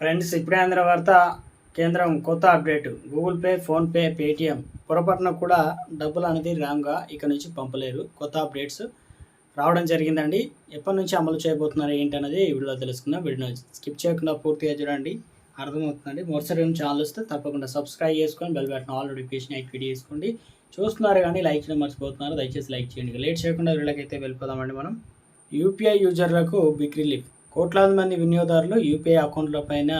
Friends ఇప్పుడే అందిన వార్త కేంద్రం కొత్త update. Google Pay PhonePe Paytm పొరపాటున కూడా డబ్బులు అనేది రాంగ్గా ఇక నుంచి పంపలేరు. కొత్త అప్డేట్స్ రావడం జరిగిందండి. ఎప్పటి నుంచి అమలు చేయబోతున్నారు ఏంటనేది వీడియోలో తెలుసుకుందాం. వీడియో స్కిప్ చేయకుండా పూర్తిగా చూడండి. అర్థమవుతుందండి. మరోసారి ఛానల్ వస్తే తప్పకుండా సబ్స్క్రైబ్ చేసుకొని bell button all notification activate చేసుకోండి. చూస్తున్నారు కానీ లైక్ చేయడం మర్చిపోతున్నారు. దయచేసి లైక్ చేయండి. లేట్ చేయకుండా వీళ్ళకైతే వెళ్ళిపోదామండి మనం. యూపీఐ యూజర్లకు బిగ్ రిలీఫ్. కోట్లాది మంది వినియోగదారులు యూపీఐ అకౌంట్ల పైన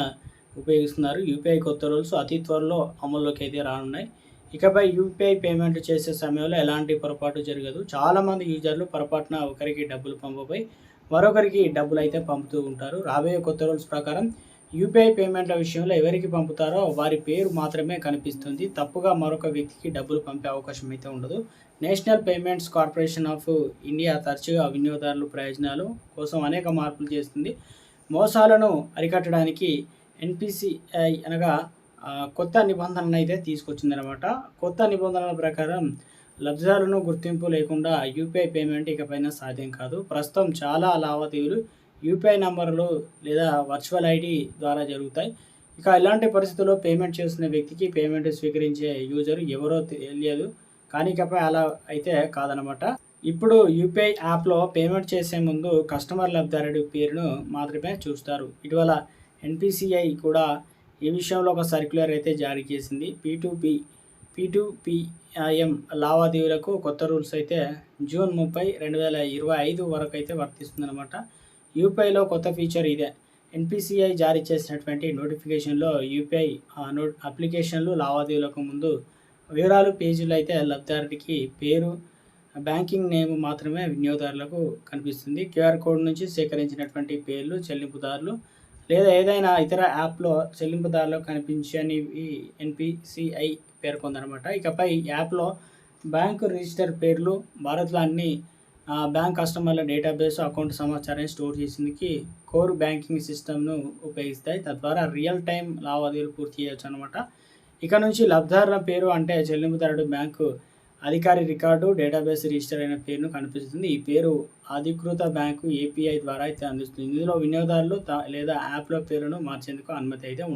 ఉపయోగిస్తున్నారు. యూపీఐ కొత్త రూల్స్ అతి త్వరలో అమల్లోకి అయితే రానున్నాయి. ఇకపై యూపీఐ పేమెంట్ చేసే సమయంలో ఎలాంటి పొరపాటు జరగదు. చాలామంది యూజర్లు పొరపాటున ఒకరికి డబ్బులు పంపబోయి మరొకరికి డబ్బులు అయితే పంపుతూ ఉంటారు. రాబోయే కొత్త రూల్స్ ప్రకారం యూపీఐ పేమెంట్ల విషయంలో ఎవరికి పంపుతారో వారి పేరు మాత్రమే కనిపిస్తుంది. తప్పుగా మరొక వ్యక్తికి డబ్బులు పంపే అవకాశం అయితే ఉండదు. National payments corporation of India తరచుగా వినియోగదారుల ప్రయోజనాలు కోసం అనేక మార్పులు చేస్తుంది. మోసాలను అరికట్టడానికి ఎన్పిసిఐ అనగా కొత్త నిబంధనలు అయితే తీసుకొచ్చిందనమాట కొత్త నిబంధనల ప్రకారం లబ్ధిదారులను గుర్తింపు లేకుండా యూపీఐ పేమెంట్ ఇకపైన సాధ్యం కాదు. ప్రస్తుతం చాలా లావాదేవీలు యూపీఐ నంబర్లు లేదా వర్చువల్ ఐడి ద్వారా జరుగుతాయి. ఇక ఇలాంటి పరిస్థితుల్లో పేమెంట్ చేస్తున్న వ్యక్తికి పేమెంట్ స్వీకరించే యూజర్ ఎవరో తెలియదు. కానీ ఇకపై అలా అయితే కాదనమాట. ఇప్పుడు యూపీఐ యాప్లో పేమెంట్ చేసే ముందు కస్టమర్ లబ్ధిదారుడి పేరును మాత్రమే చూస్తారు. ఇటీవల ఎన్పిసిఐ కూడా ఈ విషయంలో ఒక సర్క్యులర్ అయితే జారీ చేసింది. పీ పీటూపీఐఎం పీ పీ లావాదేవీలకు కొత్త రూల్స్ అయితే జూన్ ముప్పై రెండు వేల ఇరవై ఐదు వరకు అయితే వర్తిస్తుందన్నమాట. యూపీఐలో కొత్త ఫీచర్ ఇదే. ఎన్పిసిఐ జారీ చేసినటువంటి నోటిఫికేషన్లో యూపీఐ నో అప్లికేషన్లు లావాదేవీలకు ముందు వివరాలు పేజీలు అయితే లబ్ధిదారుడికి పేరు బ్యాంకింగ్ నేమ్ మాత్రమే వినియోగదారులకు కనిపిస్తుంది. క్యూఆర్ కోడ్ నుంచి సేకరించినటువంటి పేర్లు చెల్లింపుదారులు లేదా ఏదైనా ఇతర యాప్లో చెల్లింపుదారులకు కనిపించనివి ఎన్పిసిఐ పేర్కొందనమాట. ఇకపై యాప్లో బ్యాంకు రిజిస్టర్ పేర్లు భారత్లో అన్ని బ్యాంక్ కస్టమర్ల డేటాబేస్ అకౌంట్ సమాచారాన్ని స్టోర్ చేసేందుకు కోర్ బ్యాంకింగ్ సిస్టమ్ను ఉపయోగిస్తాయి. తద్వారా రియల్ టైం లావాదేవీలు పూర్తి చేయవచ్చు అనమాట ఇక నుంచి లబ్ధిదారుల పేరు అంటే చెల్లింపుదారుడు బ్యాంకు అధికారి రికార్డు డేటాబేస్ రిజిస్టర్ అయిన పేరును కనిపిస్తుంది. ఈ పేరు అధికృత బ్యాంకు ఏపీఐ ద్వారా అయితే అందిస్తుంది. ఇందులో వినియోగదారులు లేదా యాప్ల పేరును మార్చేందుకు అనుమతి అయితే